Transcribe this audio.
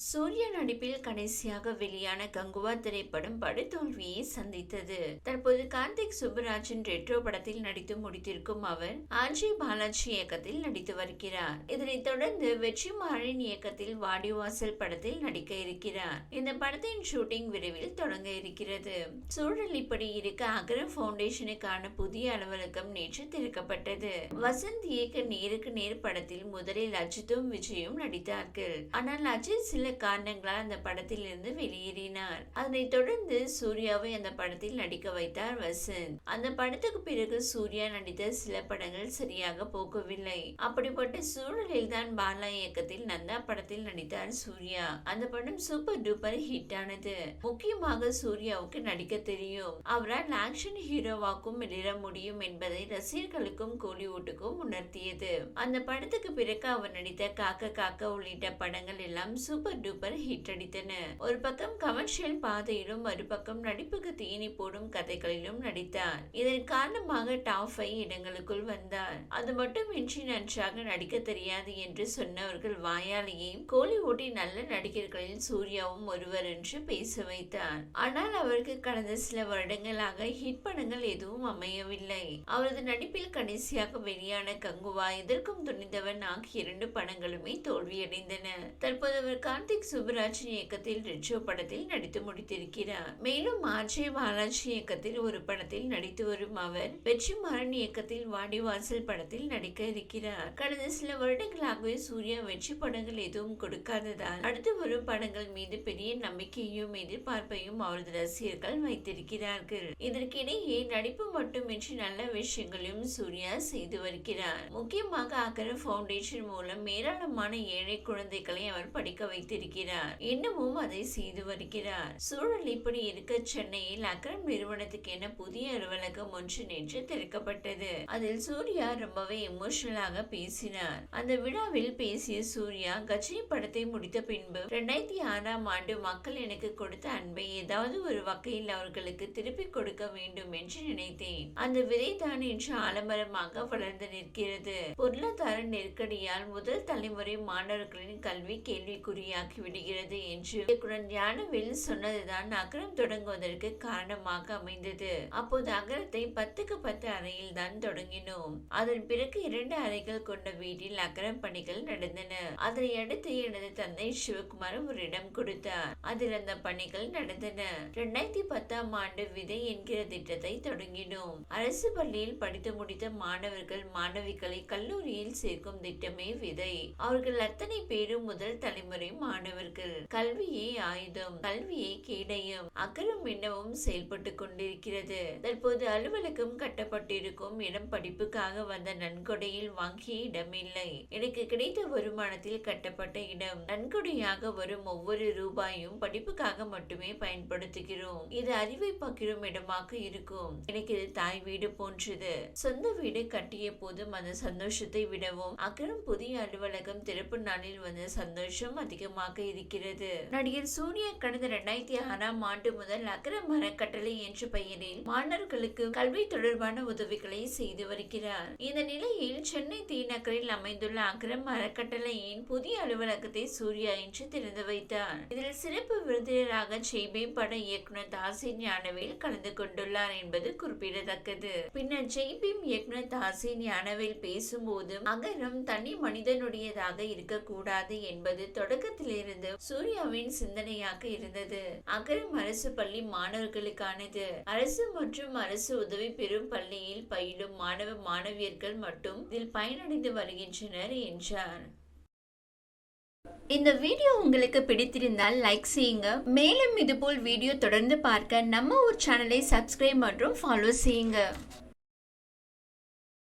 சூர்யா நடிப்பில் கடைசியாக வெளியான கங்குவா திரைப்படம் படுதோல்வியை சந்தித்தது. தற்போது கார்த்திக் சுப்புராஜன் ரெட்ரோ படத்தில் நடித்து முடித்திருக்கும் அவர் ஆர்ஜி பாலாஜி இயக்கத்தில் நடித்து வருகிறார். இதனைத் தொடர்ந்து வெற்றிமாறன் இயக்கத்தில் வாடிவாசல் படத்தில் நடிக்க இருக்கிறார். இந்த படத்தின் ஷூட்டிங் விரைவில் தொடங்க இருக்கிறது. சூழல் இப்படி இருக்க அகர பவுண்டேஷனுக்கான புதிய அலுவலகம் நேற்று திறக்கப்பட்டது. வசந்த் இயக்க நேருக்கு நேர் படத்தில் முதலில் அஜித்தும் விஜயும் நடித்தார்கள். ஆனால் அஜித் சில காரணங்களால் அந்த படத்தில் இருந்து வெளியேறினார். அதனைத் தொடர்ந்து சூர்யாவை அந்த படத்தில் நடிக்க வைத்தார் வசந்த். அந்த படத்துக்கு பிறகு சூர்யா நடித்த சில படங்கள் சரியாக போகவில்லை. அப்படிப்பட்ட சூழலில் தான் பாலா இயக்கத்தில் நந்தா படத்தில் நடித்தார் சூர்யா. அந்த படம் சூப்பர் டூப்பர் ஹிட் ஆனது முக்கியமாக சூர்யாவுக்கு நடிக்க தெரியும். அவரால் ஆக்ஷன் ஹீரோவாக்கும் வெளியிட முடியும் என்பதை ரசிகர்களுக்கும் கோலிவுட்டுக்கும் உணர்த்தியது. அந்த படத்துக்கு பிறகு அவர் நடித்த காக்க காக்க உள்ளிட்ட படங்கள் எல்லாம் சூப்பர் டூப்பர் ஹிட் அடித்தன. ஒரு பக்கம் கமர்ஷியல் பாதையிலும் மறுபக்கம் நடிப்புக்கு தீனி போடும் கதைகளிலும் நடித்தார். இதன் காரணமாக டாப் ஃபைவ் இடங்களுக்குள் வந்தார். அது மட்டுமின்றி நன்றாக நடிக்க தெரியாது என்று சொன்னவர்கள் வாயாலேயே கோலிவுட்டின் நல்ல நடிகர்களில் சூர்யாவும் ஒருவர் என்று பேச வைத்தார். ஆனால் அவருக்கு கடந்த சில வருடங்களாக ஹிட் படங்கள் எதுவும் அமையவில்லை. அவரது நடிப்பில் கடைசியாக வெளியான கங்குவா எதற்கும் துணிந்தவன் ஆகிய இரண்டு படங்களுமே தோல்வியடைந்தன. தற்போது அவர் கார்த்திக் சுப்புராஜன் இயக்கத்தில் ரிட்சோ படத்தில் நடித்து முடித்திருக்கிறார். மேலும் ஆர்ஜே பாலாஜி இயக்கத்தில் ஒரு படத்தில் நடித்து வரும் அவர் வெற்றிமாறன் இயக்கத்தில் வாடிவாசல் படத்தில் நடிக்க இருக்கிறார். கடந்த சில வருடங்களாகவே சூர்யா வெற்றி படங்கள் எதுவும் கொடுக்காததால் அடுத்து வரும் படங்கள் மீது பெரிய நம்பிக்கையும் எதிர்பார்ப்பையும் அவரது ரசிகர்கள் வைத்திருக்கிறார்கள். இதற்கிடையே நடிப்பு மட்டுமின்றி நல்ல விஷயங்களையும் சூர்யா செய்து வருகிறார். முக்கியமாக அகர பவுண்டேஷன் மூலம் ஏராளமான ஏழை குழந்தைகளை அவர் படிக்க வைத்திருக்கிறார். இன்னமும் அதை செய்து வருகிறார். சூழல் இப்படி இருக்க சென்னையில் அக்ரம் நிறுவனத்துக்கு என புதிய அலுவலகம் ஒன்று நேற்று திறக்கப்பட்டது. அதில் சூர்யா ரொம்பவே எமோஷனலாக பேசினார். அந்த விழாவில் பேசிய சூர்யா கஜினி படத்தை முடித்த பின்பு இரண்டாயிரத்தி ஆறாம் ஆண்டு மக்கள் எனக்கு கொடுத்த அன்பை ஏதாவது ஒரு வகையில் அவர்களுக்கு திருப்பி கொடுக்க வேண்டும் என்று நினைத்தேன். அந்த விதைதான் இன்று ஆலமரமாக வளர்ந்து நிற்கிறது. பொருளாதார நெருக்கடியால் முதல் தலைமுறை மாணவர்களின் கல்வி கேள்விக்குறியாக விடுகிறது என்று இயக்குனர் ஞானவேல் சொன்னதுதான் நகரம் தொடங்குவதற்கு காரணமாக அமைந்தது. அப்போது அகரத்தை பத்துக்கு பத்து அறையில் தான் தொடங்கினோம். அதன் பிறகு இரண்டு அறைகள் கொண்ட வீட்டில் அகரம் பணிகள் நடந்தன. அதனை அடுத்து எனது தந்தை சிவகுமார் ஒரு இடம் கொடுத்தார். அதில் அந்த பணிகள் நடந்தன. இரண்டாயிரத்தி பத்தாம் ஆண்டு விதை என்கிற திட்டத்தை தொடங்கினோம். அரசு பள்ளியில் படித்து முடித்த மாணவர்கள் மாணவிகளை கல்லூரியில் சேர்க்கும் திட்டமே விதை. அவர்கள் அத்தனை பேரும் முதல் தலைமுறை மாணவர்கள் மாணவர்கள் கல்வியே ஆயுதம் கல்வியே கேடயம். அகரம் என்னவும் செயல்பட்டு கொண்டிருக்கிறது. தற்போது அலுவலகம் கட்டப்பட்டிருக்கும் இடம் படிப்புக்காக வந்த நன்கொடையில் வாங்கிய இடமில்லை. எனக்கு கிடைத்த வருமானத்தில் கட்டப்பட்ட இடம். நன்கொடையாக வரும் ஒவ்வொரு ரூபாயும் படிப்புக்காக மட்டுமே பயன்படுத்துகிறோம். இது அறிவை பகிரும் இடமாக இருக்கும். எனக்கு இது தாய் வீடு போன்றது. சொந்த வீடு கட்டிய போதும் அந்த சந்தோஷத்தை விடவும் அகரம் புதிய அலுவலகம் திறப்பு நாளில் வந்த சந்தோஷம் அதிகமாக இருக்கிறது. நடிகர் சூர்யா கடந்த இரண்டாயிரத்தி ஆறாம் ஆண்டு முதல் அக்கரம் அறக்கட்டளை என்ற பெயரில் மாணவர்களுக்கு கல்வி தொடர்பான உதவிகளை செய்து வருகிறார். இந்த நிலையில் சென்னை தீநகரில் அமைந்துள்ள அக்கரம் அறக்கட்டளையின் புதிய அலுவலகத்தை சூர்யா இன்று திறந்து வைத்தார். இதில் சிறப்பு விருந்தினராக செய்பே பட இயக்குனர் தாசி ஞானவேல் கலந்து கொண்டுள்ளார் என்பது குறிப்பிடத்தக்கது. பின்னர் ஜெய்பீம் இயக்குனர் தாசி ஞானவேல் பேசும்போது அகரம் தனி மனிதனுடையதாக இருக்கக்கூடாது என்பது தொடக்கத்தில் இருந்து சூர்யாவின் சிந்தனையாக இருந்தது. அகரம் அரசு பள்ளி மாணவர்களுக்கானது. அரசு மற்றும் அரசு உதவி பெறும் பள்ளியில் பயிலும் மாணவ மாணவியர்கள் மட்டும் இதில் பயனடைந்து வருகின்றனர் என்றார். இந்த வீடியோ உங்களுக்கு பிடித்திருந்தால் லைக் செய்யுங்க. மேலும் இதுபோல் வீடியோ தொடர்ந்து பார்க்க நம்ம ஊர் சேனலை சப்ஸ்கிரைப் மற்றும் ஃபாலோ செய்யுங்க.